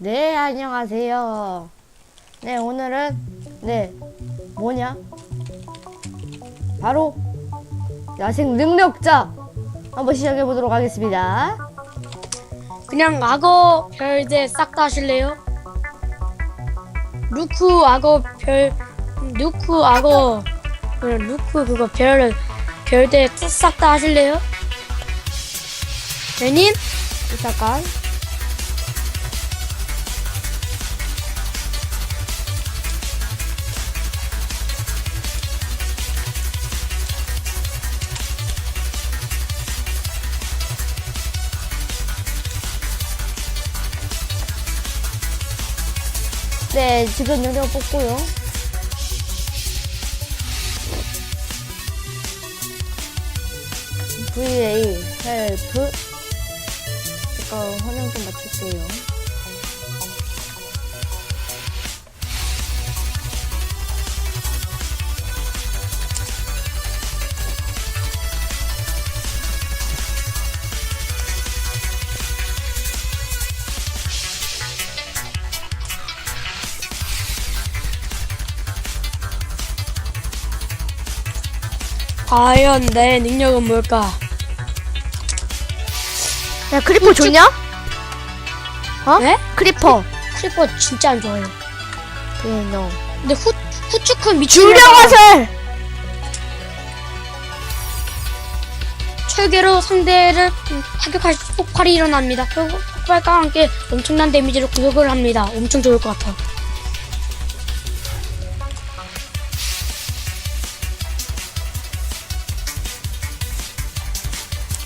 네, 안녕하세요. 네, 오늘은, 네, 뭐냐? 바로, 야생 능력자! 한번 시작해 보도록 하겠습니다. 그냥 악어 별대 싹 다 하실래요? 루크 악어 별 루크 악어 그냥 루크 그거 별 별대 싹 다 하실래요? 네님 잠깐. 네, 지금 능력 뽑고요. VA 헬프 잠깐 화면 좀 맞출게요. 과연 내 능력은 뭘까? 야 크리퍼 좋냐? 어? 네? 크리퍼. 크리퍼 진짜 안 좋아요. 예, 너. 근데 후 후추큰 미친 줄려 화살. 철개로 상대를 타격할 수 폭발이 일어납니다. 그 폭발과 함께 엄청난 데미지를 구속을 합니다. 엄청 좋을 것 같아.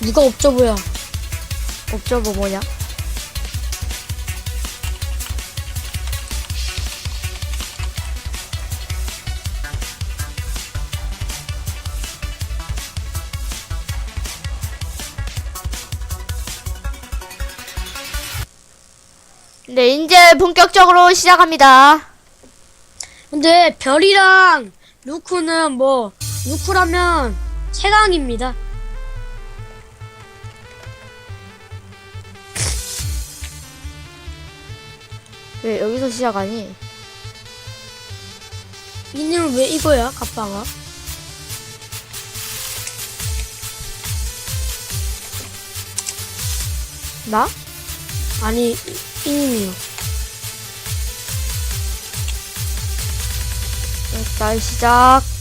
누가 보여? 옵저버 뭐냐? 네, 이제 본격적으로 시작합니다. 근데 별이랑 루크는 뭐 루크라면 최강입니다. 왜 여기서 시작하니? 이는 왜 이거야, 가빠가? 나? 아니, 이님이요. 일단 시작.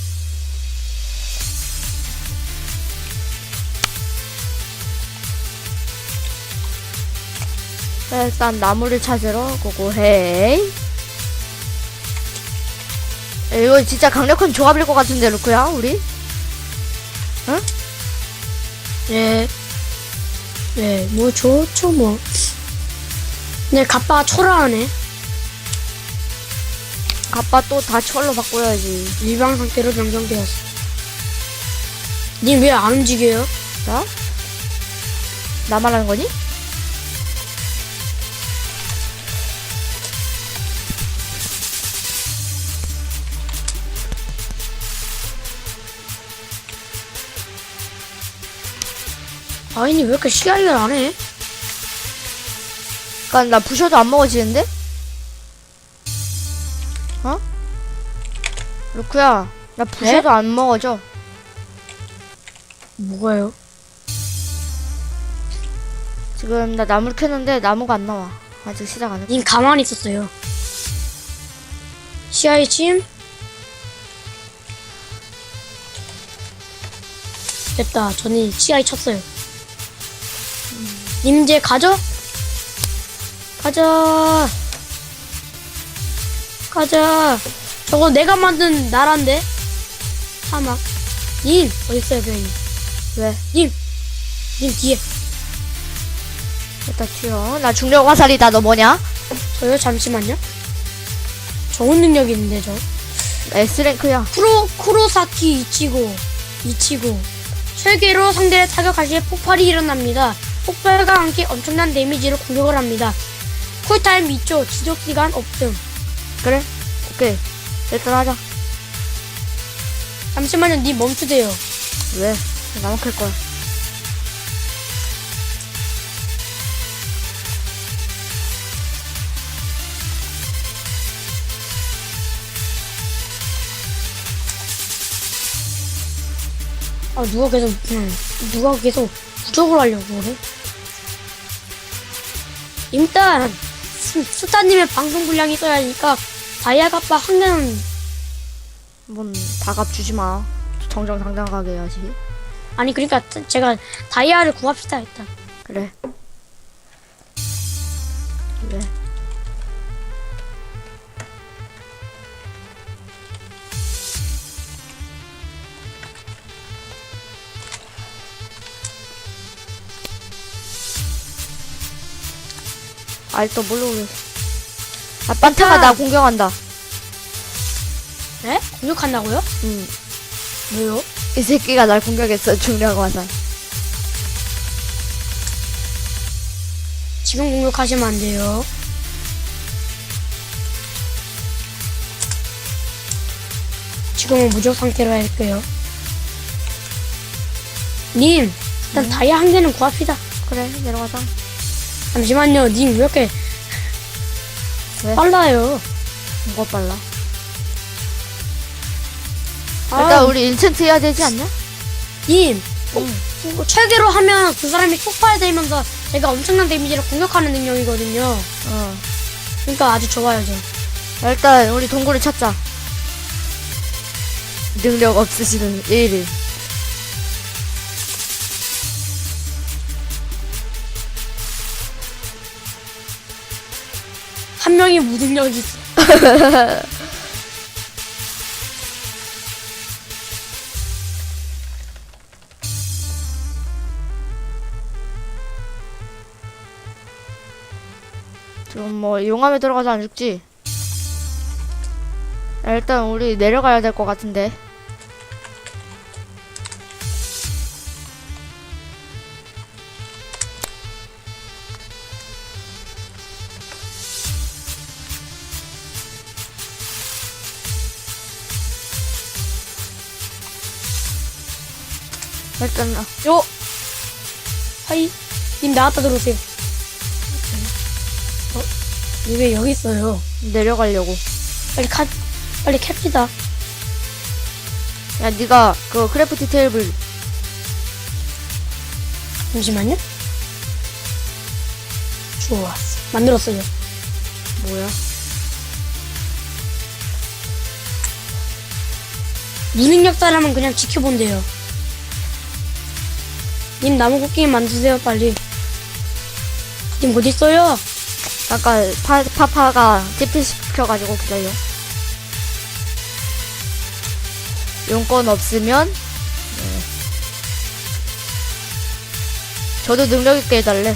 일단 나무를 찾으러 고고해. 이거 진짜 강력한 조합일 것 같은데 루크야 우리? 네. 네, 뭐 좋죠, 뭐. 네, 가빠가 초라하네. 아빠 또다 철로 바꿔야지. 일반 상태로 변경되었어. 님 왜 안 움직여요? 나? 나만 하는 거니? 아이님 왜 이렇게 시야를 안 해? 그니까 나 부셔도 안 먹어지는데? 어? 루크야, 나 부셔도 안 먹어져. 뭐가요? 지금 나 나무를 캐는데 나무가 안 나와. 아직 시작 안 했고. 님 가만히 있었어요. 시야의 침? 됐다. 저는 시야에 쳤어요. 님 이제 가죠? 가자. 가자. 저거 내가 만든 나라인데? 사막. 님, 어딨어요, 별님? 왜? 님! 님 뒤에. 일단 튀어. 나 중력 화살이다. 너 뭐냐? 저요? 잠시만요. 좋은 능력이 있는데, 저. 나 S랭크야. 쿠로, 쿠로사키 이치고, 이치고. 철개로 상대를 타격할 시에 폭발이 일어납니다. 폭발과 함께 엄청난 데미지를 공격을 합니다. 쿨타임 2초, 지속기간 없음. 그래? 오케이. 일단 하자. 잠시만요, 니 멈추세요. 왜? 나만 클 거야. 아, 누가 계속, 누가 계속 부족을 하려고 그래? 일단 스- 스타님의 방송 분량이 있어야 하니까 다이아 갑바 한 개는 한번 다갑 주지 마. 정정당당하게 해야지. 아니 그러니까 제가 다이아를 구합시다 일단. 그래. 아또 뭘로 그래? 아 판타가 나 공격한다. 네? 공격한다고요? 응. 왜요? 이 새끼가 날 공격했어 중력 화살. 지금 공격하시면 안 돼요. 지금은 무적 상태로 할게요. 님, 일단 다이아 한 개는 구합시다. 그래 내려가자. 잠시만요. 님 왜 이렇게 왜? 빨라요? 뭐가 빨라? 아, 일단 우리 인챈트 해야 되지 않냐? 님, 응. 어, 최대로 하면 그 사람이 폭발되면서 제가 엄청난 데미지를 공격하는 능력이거든요. 어. 그러니까 아주 좋아요, 저. 일단 우리 동굴을 찾자. 능력 없으시는 1일. 한 명이 무능력이 있어. 좀뭐 용암에 들어가서 안 죽지? 야, 일단 우리 내려가야 될 것 같은데. 일단 나- 요! 하이, 님 나왔다 들어오세요. 어? 님왜 여기 있어요? 내려가려고. 빨리 카, 빨리 캡시다. 야 네가 그 크래프트 테이블 잠시만요. 좋았어. 만들었어요. 뭐야? 무능력 사람은 그냥 지켜본대요. 님 나무 곡괭이 만드세요, 빨리. 님 어딨어요? 잠깐 파, 파파가 TP 시켜가지고 기다려. 용건 없으면 네. 저도 능력 있게 해달래.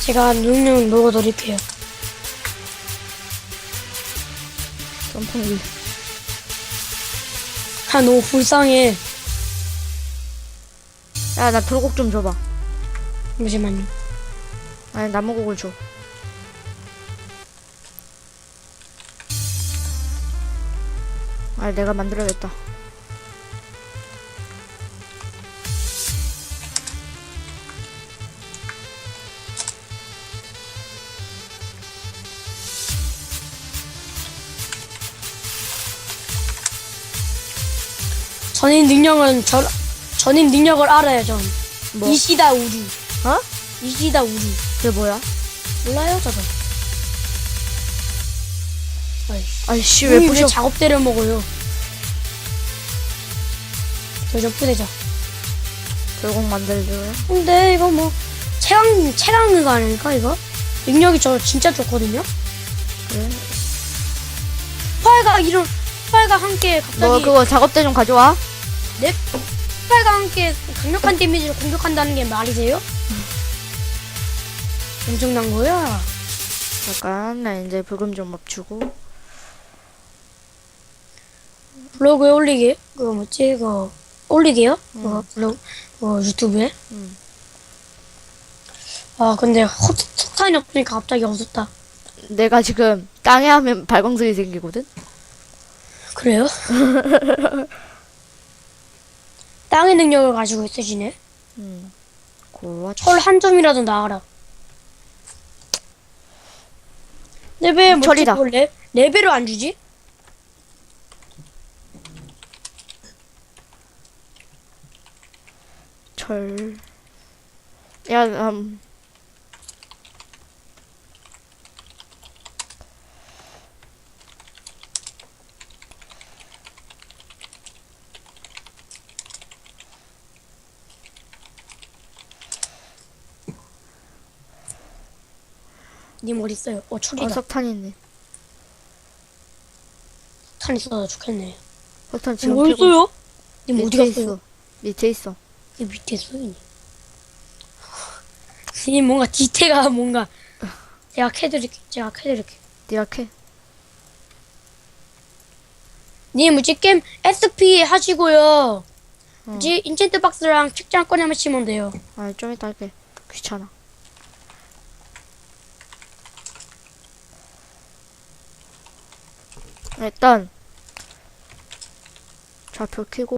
제가 능력 넣어드릴게요. 선풍기. 아, 너무 불쌍해. 야 나 돌곡 좀 줘봐. 잠시만요. 아니 나무곡을 줘. 아 내가 만들어야겠다. 전인 능력은 저, 전인 능력을 알아요, 전. 뭐? 이시다 우루. 어? 이시다 우루. 그게 뭐야? 몰라요, 저도. 아이씨. 아이씨 왜, 왜 부셔? 작업 때려 먹어요? 저좀 푸대자. 돌곡 만들려고요? 근데 이거 뭐 최강 최강의가 아닐까 이거? 능력이 저 진짜 좋거든요. 그래. 폭발과 이런 폭발과 함께 갑자기 너 그거 작업대 좀 가져와. 네 폭발과 함께 강력한 데미지를 공격한다는 게 말이 돼요? 엄청난 거야. 잠깐 나 이제 불금 좀 멈추고. 블로그에 올리게 그거 뭐지 그거 올리게요? 그거 블로그 어, 유튜브에. 응. 아 근데 호, 석탄이 없으니까 갑자기 어둡다. 내가 지금 땅에 하면 발광석이 생기거든. 그래요? 땅의 능력을 가지고 있으시네. 음. 골라. 철 한 점이라도 나아라. 레벨 못 철이다. 찍고 레, 네 레벨을 안 주지? 철. 야, 음. 님 어디 있어요? 어 철이다. 어, 석탄 있네. 탄 있어서 좋겠네. 석탄 지금 어디 캐고 있어요? 님 어디 밑에 갔어요? 있어. 밑에 있어. 이 밑에 있어 님. 님 뭔가 디테가 뭔가 제가 캐드릴게. 제가 캐드릴게. 네가 캐. 님 우지 게임 SP 하시고요. 어. 이제 인챈트 박스랑 책장 꺼내시면 돼요. 아, 좀 이따 할게. 귀찮아. 일단 좌표 켜고